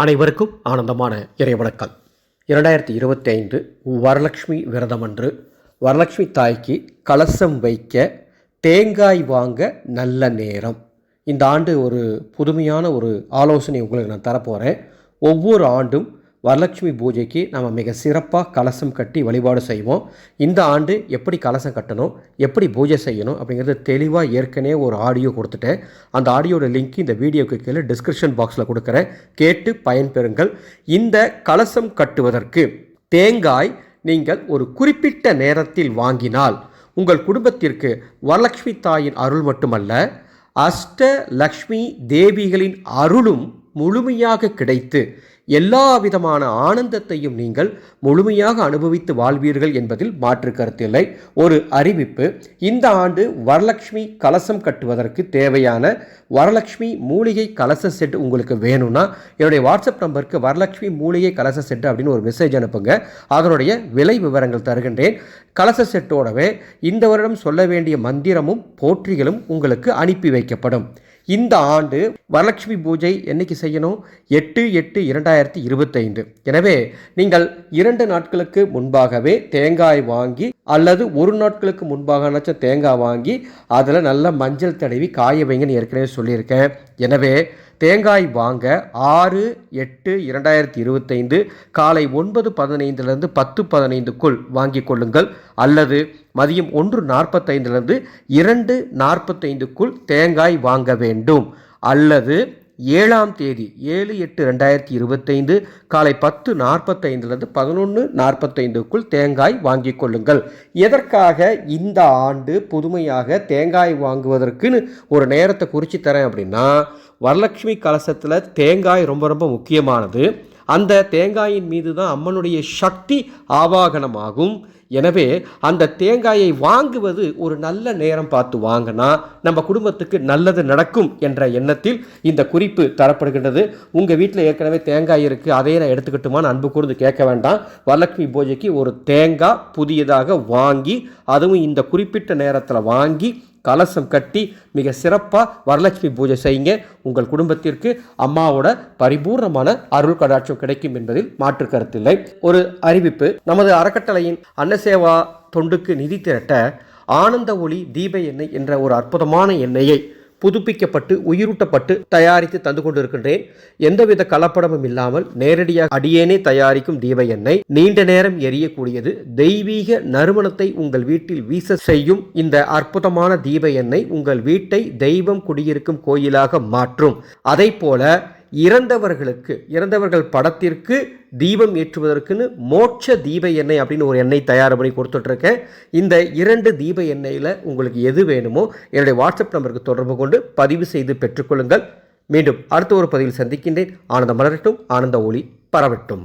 அனைவருக்கும் ஆனந்தமான இறைவணக்கம். இரண்டாயிரத்தி இருபத்தி ஐந்து வரலட்சுமி விரதமன்று வரலட்சுமி தாய்க்கு கலசம் வைக்க தேங்காய் வாங்க நல்ல நேரம். இந்த ஆண்டு ஒரு புதுமையான ஒரு ஆலோசனை உங்களுக்கு நான் தரப்போகிறேன் ஒவ்வொரு ஆண்டும் வரலட்சுமி பூஜைக்கு நம்ம மிக சிறப்பாக கலசம் கட்டி வழிபாடு செய்வோம். இந்த ஆண்டு எப்படி கலசம் கட்டணும் எப்படி பூஜை செய்யணும் அப்படிங்கிறது தெளிவாக ஏற்கனவே ஒரு ஆடியோ கொடுத்துட்டேன். அந்த ஆடியோட லிங்க் இந்த வீடியோக்கு கீழே டிஸ்கிரிப்ஷன் பாக்ஸில் கொடுக்குறேன். கேட்டு பயன்பெறுங்கள். இந்த கலசம் கட்டுவதற்கு தேங்காய் நீங்கள் ஒரு குறிப்பிட்ட நேரத்தில் வாங்கினால் உங்கள் குடும்பத்திற்கு வரலட்சுமி தாயின் அருள் மட்டுமல்ல அஷ்ட லக்ஷ்மி தேவிகளின் அருளும் முழுமையாக கிடைத்து எல்லா விதமான ஆனந்தத்தையும் நீங்கள் முழுமையாக அனுபவித்து வாழ்வீர்கள் என்பதில் மாற்று கருத்தில்லை ஒரு அறிவிப்பு இந்த ஆண்டு வரலட்சுமி கலசம் கட்டுவதற்கு தேவையான வரலட்சுமி மூலிகை கலச செட் உங்களுக்கு வேணும்னா என்னுடைய வாட்ஸ்அப் நம்பருக்கு வரலட்சுமி மூலிகை கலச செட் அப்படின்னு ஒரு மெசேஜ் அனுப்புங்க. அதனுடைய விலை விவரங்கள் தருகின்றேன். கலச செட்டோடவே இந்த வருடம் சொல்ல வேண்டிய மந்திரமும் போற்றிகளும் உங்களுக்கு அனுப்பி வைக்கப்படும். இந்த ஆண்டு வரலட்சுமி பூஜை என்னைக்கு செய்யணும்? எட்டு எட்டு இரண்டாயிரத்தி இருபத்தைந்து. எனவே நீங்கள் இரண்டு நாட்களுக்கு முன்பாகவே தேங்காய் வாங்கி அல்லது ஒரு நாட்களுக்கு முன்பாக தேங்காய் வாங்கி அதில் நல்ல மஞ்சள் தடவி காய வைங்கன்னு ஏற்கனவே சொல்லியிருக்கேன். எனவே தேங்காய் வாங்க ஆறு எட்டு இரண்டாயிரத்தி இருபத்தைந்து காலை ஒன்பது பதினைந்திலிருந்து பத்து பதினைந்துக்குள் வாங்கி கொள்ளுங்கள். அல்லது மதியம் ஒன்று நாற்பத்தைந்திலிருந்து இரண்டு நாற்பத்தைந்துக்குள் தேங்காய் வாங்க வேண்டும். அல்லது ஏழாம் தேதி ஏழு எட்டு ரெண்டாயிரத்தி இருபத்தைந்து காலை பத்து நாற்பத்தைந்துலேருந்து பதினொன்று நாற்பத்தைந்துக்குள் தேங்காய் வாங்கி கொள்ளுங்கள். எதற்காக இந்த ஆண்டு புதுமையாக தேங்காய் வாங்குவதற்குன்னு ஒரு நேரத்தை குறித்து தரேன் அப்படின்னா வரலட்சுமி கலசத்தில் தேங்காய் ரொம்ப ரொம்ப முக்கியமானது. அந்த தேங்காயின் மீது தான் அம்மனுடைய சக்தி ஆவாகனமாகும். எனவே அந்த தேங்காயை வாங்குவது ஒரு நல்ல நேரம் பார்த்து வாங்கினா நம்ம குடும்பத்துக்கு நல்லது நடக்கும் என்ற எண்ணத்தில் இந்த குறிப்பு தரப்படுகின்றது. உங்கள் வீட்டில் ஏற்கனவே தேங்காய் இருக்குது அதையே நான் எடுத்துக்கிட்டுமான்னு அன்பு கூர்ந்து கேட்க வேண்டாம். வரலட்சுமி பூஜைக்கு ஒரு தேங்காய் புதியதாக வாங்கி அதுவும் இந்த குறிப்பிட்ட நேரத்தில் வாங்கி கலசம் கட்டி மிக சிறப்பாக வரலட்சுமி பூஜை செய்யுங்க. உங்கள் குடும்பத்திற்கு அம்மாவோட பரிபூர்ணமான அருள் கடாட்சம் கிடைக்கும் என்பதில் மாற்று கருத்தில்லை. ஒரு அறிவிப்பு நமது அறக்கட்டளையின் அன்னசேவா தொண்டுக்கு நிதி திரட்ட ஆனந்த ஒளி தீப எண்ணெய் என்ற ஒரு அற்புதமான எண்ணெயை புதுப்பிக்கப்பட்டு உயிரூட்டப்பட்டு தயாரித்து தந்து கொண்டிருக்கின்றேன். எந்தவித கலப்படமும் இல்லாமல் நேரடியாக அடியேனே தயாரிக்கும் தீப எண்ணெய் நீண்ட நேரம் எரியக்கூடியது. தெய்வீக நறுமணத்தை உங்கள் வீட்டில் வீச செய்யும் இந்த அற்புதமான தீப எண்ணெய் உங்கள் வீட்டை தெய்வம் குடியிருக்கும் கோயிலாக மாற்றும். அதை போல இறந்தவர்களுக்கு இறந்தவர்கள் படத்திற்கு தீபம் ஏற்றுவதற்குன்னு மோட்ச தீப எண்ணெய் அப்படின்னு ஒரு எண்ணெய் தயார் பண்ணி கொடுத்துட்ருக்கேன். இந்த இரண்டு தீப எண்ணெயில் உங்களுக்கு எது வேணுமோ என்னுடைய வாட்ஸ்அப் நம்பருக்கு தொடர்பு கொண்டு பதிவு செய்து பெற்றுக்கொள்ளுங்கள். மீண்டும் அடுத்த ஒரு பதிவில் சந்திக்கின்றேன். ஆனந்த மலரட்டும் ஆனந்த ஒளி பரவட்டும்.